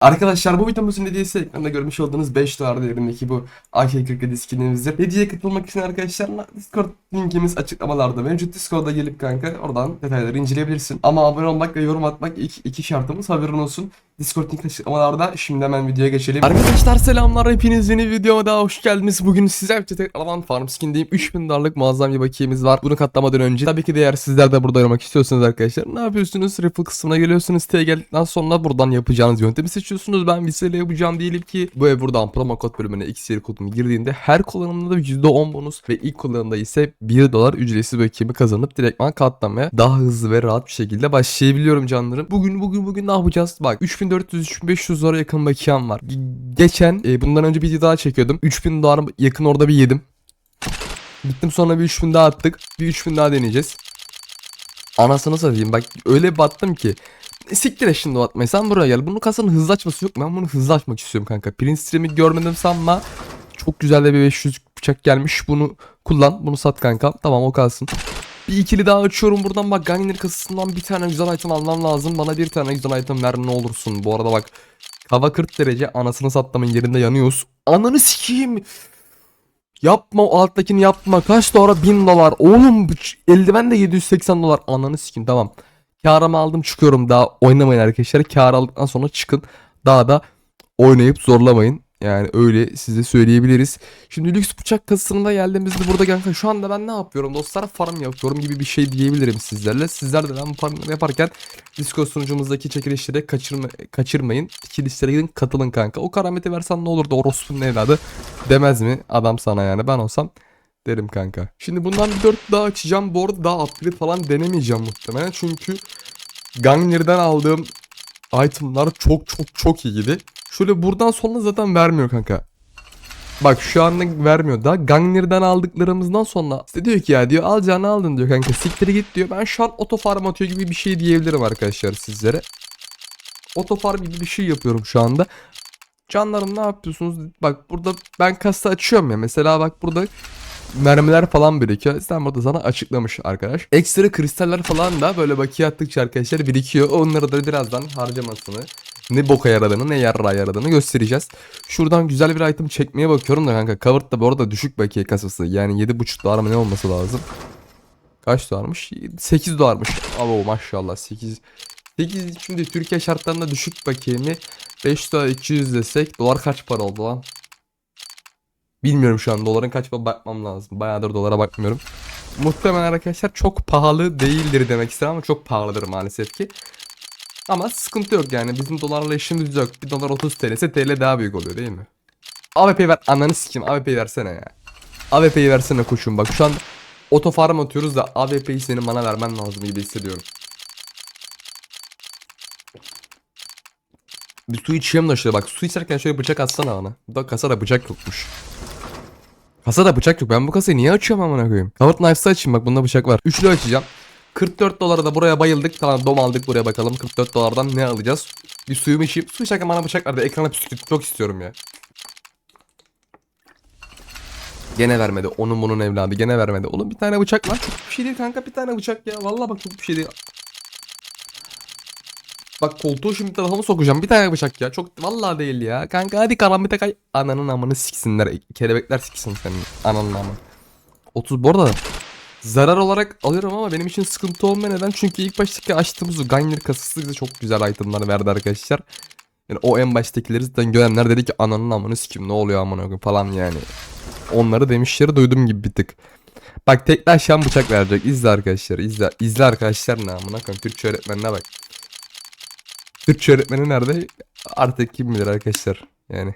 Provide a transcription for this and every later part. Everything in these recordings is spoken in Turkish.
Arkadaşlar bu videomuzun hediyesi ekranda görmüş olduğunuz 5 dolar değerindeki bu AK-47 skinimizdir. Hediyeye katılmak için arkadaşlar Discord linkimiz açıklamalarda mevcut. Discord'a gelip kanka oradan detayları inceleyebilirsin. Ama abone olmak ve yorum atmak ilk iki şartımız haberin olsun. Discord link açıklamalarda şimdi hemen videoya geçelim. Arkadaşlar selamlar hepiniz yeni videoma daha hoş geldiniz. Bugün sizler için tekrardan Farm Skin'deyim. 3000 dolarlık muazzam bir bakiyemiz var. Bunu katlamadan önce tabii ki de eğer sizler de burada oynamak istiyorsanız arkadaşlar ne yapıyorsunuz? Riffle kısmına geliyorsunuz. Siteye geldikten sonra buradan yapacağınız yöntemi seçiyorsunuz. Ben Visele yapacağım diyelim ki ev buradan promo kod bölümüne XR kodumu girdiğinde her kullanımda da %10 bonus ve ilk kullanımda ise 1 dolar ücretsiz bakiyemi kazanıp direktman katlamaya daha hızlı ve rahat bir şekilde başlayabiliyorum canlarım. Bugün bugün bugün ne yapacağız? Bak 3400-3500 dolara yakın bakiyem var. Ge- Geçen e, bundan önce bir daha çekiyordum. 3000 dolar yakın orada bir yedim. Gittim sonra bir 3000 daha attık. Bir 3000 daha deneyeceğiz. Anasını satayım bak öyle battım ki. Siktir et şimdi o atmayı sen buraya gel. Bunun kasanın hızlı açması yok. Ben bunu hızlı açmak istiyorum kanka. Prince Stream'i görmedim sanma. Çok güzel de bir 500 bıçak gelmiş. Bunu kullan. Bunu sat kanka. Tamam o kalsın. Bir ikili daha açıyorum buradan bak Gangner kasasından bir tane güzel item almam lazım. Bana bir tane güzel item ver ne olursun. Bu arada bak hava 40 derece anasını sattımın yerinde yanıyoruz. Ananı sikeyim. Yapma o alttakini yapma. Kaç dolara 1000 dolar. Oğlum eldiven de 780 dolar. Ananı sikeyim tamam. Karımı aldım çıkıyorum daha oynamayın arkadaşlar. Kar aldıktan sonra çıkın. Daha da oynayıp zorlamayın. Yani öyle size söyleyebiliriz. Şimdi lüks bıçak kasasına geldiğimizde burada kanka şu anda ben ne yapıyorum dostlar farm yapıyorum gibi bir şey diyebilirim sizlerle. Sizler de ben farmları yaparken Discord sunucumuzdaki çekilişleri kaçırma, kaçırmayın. İki listelere gidin katılın kanka. O karameti versen ne olurdu orospunun evladı demez mi adam sana yani ben olsam derim kanka. Şimdi bundan bir 4 daha açacağım. Bu arada daha upgrade falan denemeyeceğim muhtemelen. Çünkü Gangner'den aldığım itemlar çok çok çok iyiydi. Şöyle buradan sonra zaten vermiyor kanka. Bak şu anda vermiyor da Gangner'den aldıklarımızdan sonra işte diyor ki ya diyor alacağını aldın diyor kanka siktir git diyor. Ben şu an otofarm atıyor gibi bir şey diyebilirim arkadaşlar sizlere. Otofarm gibi bir şey yapıyorum şu anda. Canlarım ne yapıyorsunuz? Bak burada ben kasa açıyorum ya. Mesela bak burada mermiler falan birikiyor. Sen burada sana açıklamış arkadaş. Ekstra kristaller falan da böyle bakiye attıkça arkadaşlar birikiyor. Onları da birazdan harcamasını ne boka yaradığını ne yarra yaradığını göstereceğiz. Şuradan güzel bir item çekmeye bakıyorum da kanka. Covered da bu arada düşük bakiye kasası. Yani 7.5 dolar mı ne olması lazım. Kaç dolarmış? 8 dolarmış. Abo maşallah 8. 8 şimdi Türkiye şartlarında düşük bakiyemi 5 dolar 200 desek dolar kaç para oldu lan? Bilmiyorum şu an doların kaç para bakmam lazım. Bayağıdır dolara bakmıyorum. Muhtemelen arkadaşlar çok pahalı değildir demek istedim ama çok pahalıdır maalesef ki. Ama sıkıntı yok yani bizim dolarla işimiz yok. 1 dolar 30 TL ise TL daha büyük oluyor değil mi? AWP ver ananı sikeyim AWP'yi versene ya. AWP'yi versene koçum bak şu an otofarm atıyoruz da AWP'yi senin bana vermen lazım gibi hissediyorum. Bir su içiyorum da şöyle bak su içerken şöyle bıçak atsana bana. Da kasada bıçak yokmuş. Kasada bıçak yok. Ben bu kasayı niye açıyorum amına koyayım? Covered Knifes'ı açayım bak bunda bıçak var. Üçlü açacağım. 44 dolara da buraya bayıldık. Tamam dom aldık buraya bakalım. 44 dolardan ne alacağız? Bir suyumu içeyim. Su içerken bana bıçak verdi. Ekrana püskürtmek çok istiyorum ya. Gene vermedi. Onun bunun evladı. Gene vermedi. Oğlum bir tane bıçak. Çok bir şey değil kanka. Bir tane bıçak ya. Vallahi bak bir şey değil. Bak koltuğu şimdi tarafıma sokacağım. Bir tane bıçak ya. Çok vallahi değil ya. Kanka hadi karambite kay. Ananın amını siksinler. Kelebekler siksin senin. Ananın amını. 30 bu arada zarar olarak alıyorum ama benim için sıkıntı olmuyor neden? Çünkü ilk baştaki açtığımız o Gangner kasası bize çok güzel itemlar verdi arkadaşlar. Yani o en baştakileri zaten görenler dedi ki ananın amını sikim ne oluyor amına koyayım falan yani. Onları demişleri duydum gibi bir tık. Bak tekrar şan bıçak verecek. İzle arkadaşlar izle. İzle arkadaşlar ne amına koyayım. Türkçe öğretmenine bak. Türkçe öğretmeni nerede? Artık kim bilir arkadaşlar. Yani.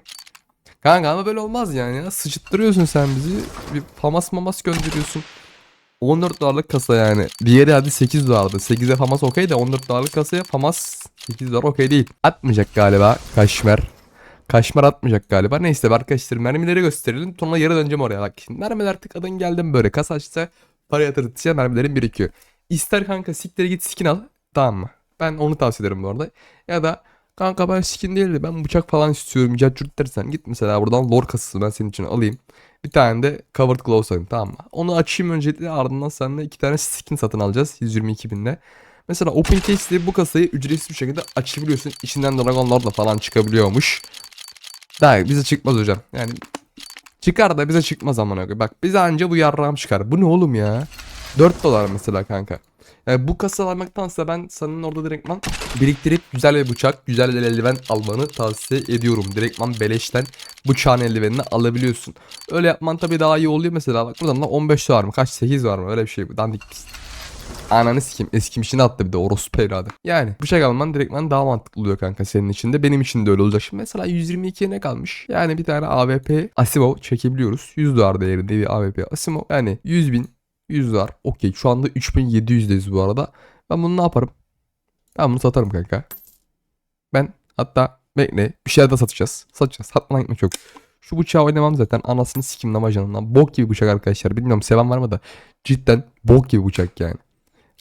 Kanka ama böyle olmaz yani ya. Sıçıttırıyorsun sen bizi. Bir famas mamas gönderiyorsun. 14 dolarlık kasa yani. Diğeri hadi 8 dolardı. 8'e famas okey de 14 dolarlık kasaya famas 8 dolar okey değil. Atmayacak galiba Kaşmer. Kaşmer atmayacak galiba. Neyse arkadaşlar mermileri gösterelim. Sonra yarı döneceğim oraya bak. Şimdi mermiler tıkladın geldim böyle. Kasa açsa para yatırdıkça mermilerin birikiyor. İster kanka siktir git skin al. Tamam mı? Ben onu tavsiye ederim bu arada. Ya da kanka ben skin değil de ben bıçak falan istiyorum. Cacurt dersen git mesela buradan lore kasası ben senin için alayım. Bir tane de covered gloves alayım tamam mı? Onu açayım öncelikle ardından seninle iki tane skin satın alacağız 122 binde. Mesela Open Case diye bu kasayı ücretsiz bir şekilde açabiliyorsun. İçinden dragonlar da falan çıkabiliyormuş. Daha bize çıkmaz hocam. Yani çıkar da bize çıkmaz amına koyayım. Bak bize anca bu yarrağım çıkar. Bu ne oğlum ya? 4 dolar mesela kanka. Yani bu kasa almaktansa ben senin orada direktman biriktirip güzel bir bıçak, güzel bir eldiven almanı tavsiye ediyorum. Direktman beleşten bıçağın eldivenini alabiliyorsun. Öyle yapman tabii daha iyi oluyor mesela. Bak buradan da 15 var mı? Kaç 8 var mı? Öyle bir şey. Dandik. Ananı sikeyim. Eskimişini attı bir de orospu evladı. Yani bıçak alman direktman daha mantıklı oluyor kanka senin için de. Benim için de öyle olacak. Şimdi mesela 122'ye ne kalmış? Yani bir tane AWP Asimov çekebiliyoruz. 100 dolar değerinde bir AWP Asimov. Yani 100 bin 100 dolar. Okey şu anda 3700'deyiz bu arada. Ben bunu ne yaparım? Ben bunu satarım kanka. Ben hatta bekle bir şeyler de satacağız. Satacağız. Satmana gitmek yok. Şu bıçağı oynamam zaten anasını sikim namacından. Bok gibi bıçak arkadaşlar. Bilmiyorum seven var mı da. Cidden bok gibi bıçak yani.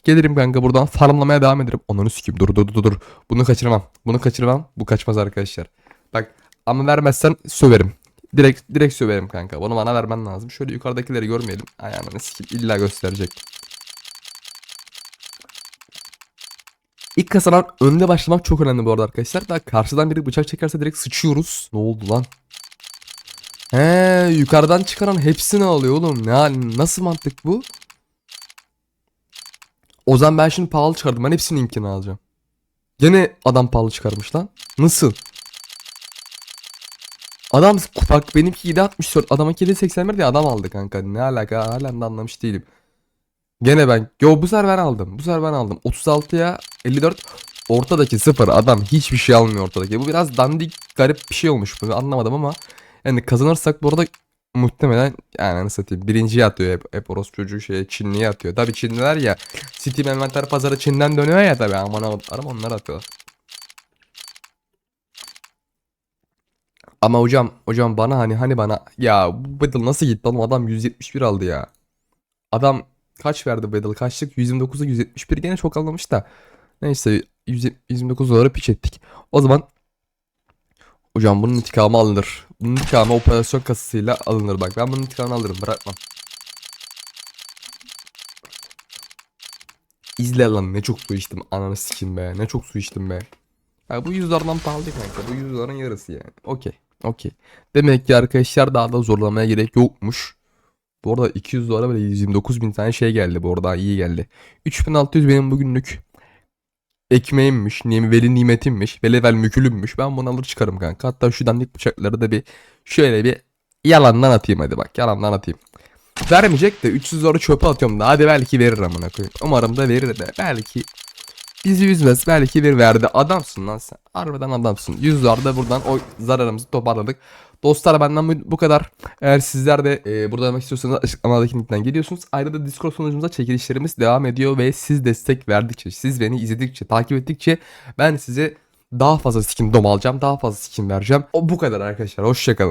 Gelirim kanka buradan farmlamaya devam ederim. Onları sikim. Dur dur dur dur. Bunu kaçırmam. Bunu kaçırmam. Bu kaçmaz arkadaşlar. Bak ama vermezsen söverim. Direkt direkt söverim kanka. Bunu bana vermen lazım. Şöyle yukarıdakileri görmeyelim. Ayağını sikim. İlla gösterecek. İlk kasadan önde başlamak çok önemli bu arada arkadaşlar. Daha karşıdan biri bıçak çekerse direkt sıçıyoruz. Ne oldu lan? He yukarıdan çıkaran hepsini alıyor oğlum. Ne nasıl mantık bu? O zaman ben şimdi pahalı çıkardım. Ben hepsinin imkanı alacağım. Gene adam pahalı çıkarmış lan. Nasıl? Adam bak benimki 764 adamınki 781 diye adam aldı kanka. Ne alaka halen de anlamış değilim. Gene ben. Yo bu sefer ben aldım. Bu sefer ben aldım. 36'ya 54. Ortadaki sıfır adam hiçbir şey almıyor ortadaki. Bu biraz dandik garip bir şey olmuş. Bunu anlamadım ama. Yani kazanırsak bu arada muhtemelen yani nasıl satayım birinciye atıyor hep, hep orospu çocuğu şeye Çinli'ye atıyor. Tabi Çinliler ya Steam envanter pazarı Çin'den dönüyor ya tabi aman aman onlar atıyorlar. Ama hocam hocam bana hani hani bana ya bu battle nasıl gitti oğlum adam 171 aldı ya. Adam kaç verdi battle kaçlık 129'a 171 gene çok anlamış da. Neyse 129 dolara piç ettik. O zaman Hocam bunun intikamı alınır. Bunun intikamı operasyon kasasıyla alınır bak. Ben bunun intikamını alırım bırakmam. İzle lan ne çok su içtim ananı sikim be. Ne çok su içtim be. Ya bu 100 dolardan pahalı kanka. Bu 100 doların yarısı yani. Okey. Okey. Demek ki arkadaşlar daha da zorlamaya gerek yokmuş. Bu arada 200 dolara böyle 129 bin tane şey geldi. Bu arada iyi geldi. 3600 benim bugünlük ekmeğimmiş, veli nimetimmiş, velevel mükülümmüş. Ben bunu alır çıkarım kanka. Hatta şu dandik bıçakları da bir şöyle bir yalandan atayım hadi bak. Yalandan atayım. Vermeyecek de 300 doları çöpe atıyorum da hadi belki verir amına koyayım. Umarım da verir de belki bizi üzmez belki bir verdi. Adamsın lan sen. Harbiden adamsın. 100 dolar da buradan o zararımızı toparladık. Dostlar benden bu, kadar. Eğer sizler de e, burada demek istiyorsanız açıklamadaki linkten geliyorsunuz. Ayrıca Discord sunucumuzda çekilişlerimiz devam ediyor ve siz destek verdikçe, siz beni izledikçe, takip ettikçe ben size daha fazla skin dom alacağım, daha fazla skin vereceğim. O bu kadar arkadaşlar. Hoşçakalın.